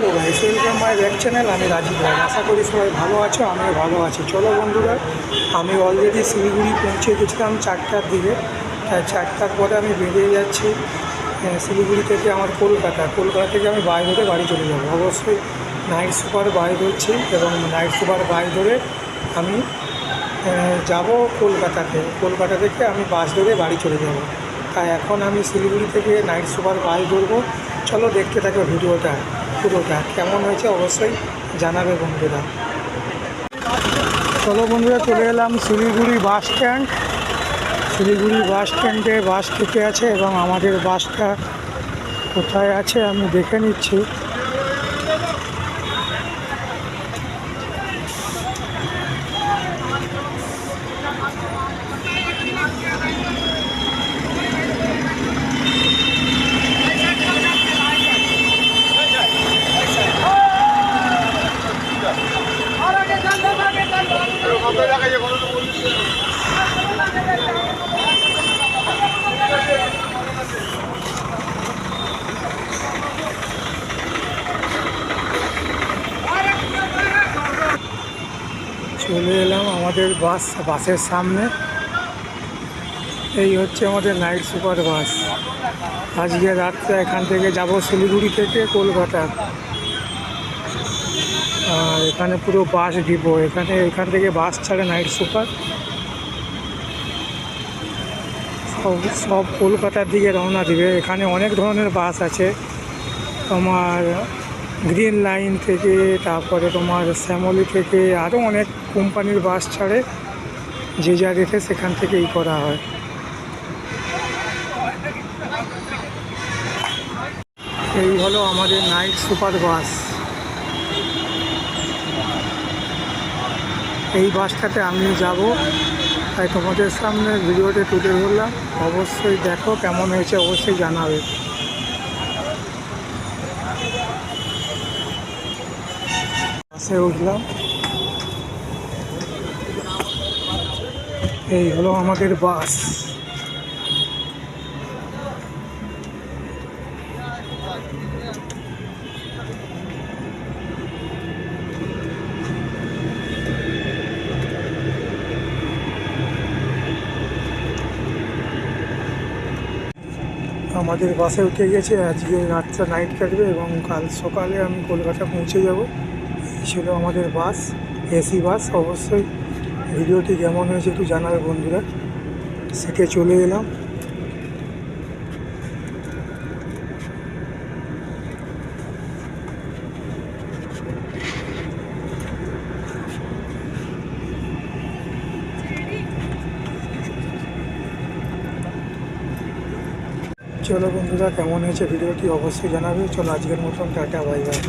Hello guys welcome my back channel আমি রাজীব রায়। আশা করি সবাই ভালো আছো, আমিও ভালো আছি। চলো বন্ধুরা, আমি অলরেডি শিলিগুড়ি পৌঁছে গেছিলাম চারটার দিকে। তাই চারটার পরে আমি বেরিয়ে যাচ্ছি শিলিগুড়ি থেকে আমার কলকাতা। কলকাতা থেকে আমি বাই ধরে বাড়ি চলে যাব। অবশ্যই নাইট সুপার বাই ধরছি এবং নাইট সুপার বাই ধরে আমি যাব কলকাতাতে। কলকাতা থেকে আমি বাস ধরে বাড়ি চলে যাব। তাই এখন আমি শিলিগুড়ি থেকে নাইট সুপার বাস ধরবো। চলো দেখতে থাকো ভিডিওটা। পুরোটা। কেমন হয়েছে অবশ্যই জানাবে বন্ধুরা। চলো বন্ধুরা, চলে এলাম Siliguri bus stand. Siliguri bus স্ট্যান্ডে বাস থেকে আছে এবং আমাদের বাসটা কোথায় আছে আমি দেখে নিচ্ছি। চলে এলাম আমাদের বাস, বাসের সামনে। এই হচ্ছে আমাদের নাইট সুপার বাস আজকে রাত্রে এখান থেকে যাব শিলিগুড়ি থেকে কলকাতা। আর এখানে পুরো বাস ডিপো এখানে, এখান থেকে বাস ছাড়ে নাইট সুপার সব সব কলকাতার দিকে রওনা দিবে। এখানে অনেক ধরনের বাস আছে। তোমার গ্রিন লাইন থেকে, তারপরে তোমার শ্যামলি থেকে আরও অনেক কোম্পানির বাস ছাড়ে, যে যা রেখে সেখান থেকেই করা হয়। এই হলো আমাদের নাইট সুপার বাস এই বাসটাতে আমি যাব, তাই তোমাদের সামনে ভিডিওতে তুলে ধরলাম। অবশ্যই দেখো কেমন হয়েছে, অবশ্যই জানাবে। বাসে উঠলাম। এই হলো আমাদের বাস। আমাদের বাসে উঠে গেছে আজকে রাতটা নাইট কাটবে এবং কাল সকালে আমি কলকাতা পৌঁছে যাব। ছিল আমাদের বাস, এসি বাস। অবশ্যই ভিডিওটি কেমন হয়েছে একটু জানাবে বন্ধুরা। সিটে চলে এলাম। চলো বন্ধুরা, কেমন হয়েছে ভিডিওটি অবশ্যই জানাবে। চলো আজকের মতন, টাটা বাই বাই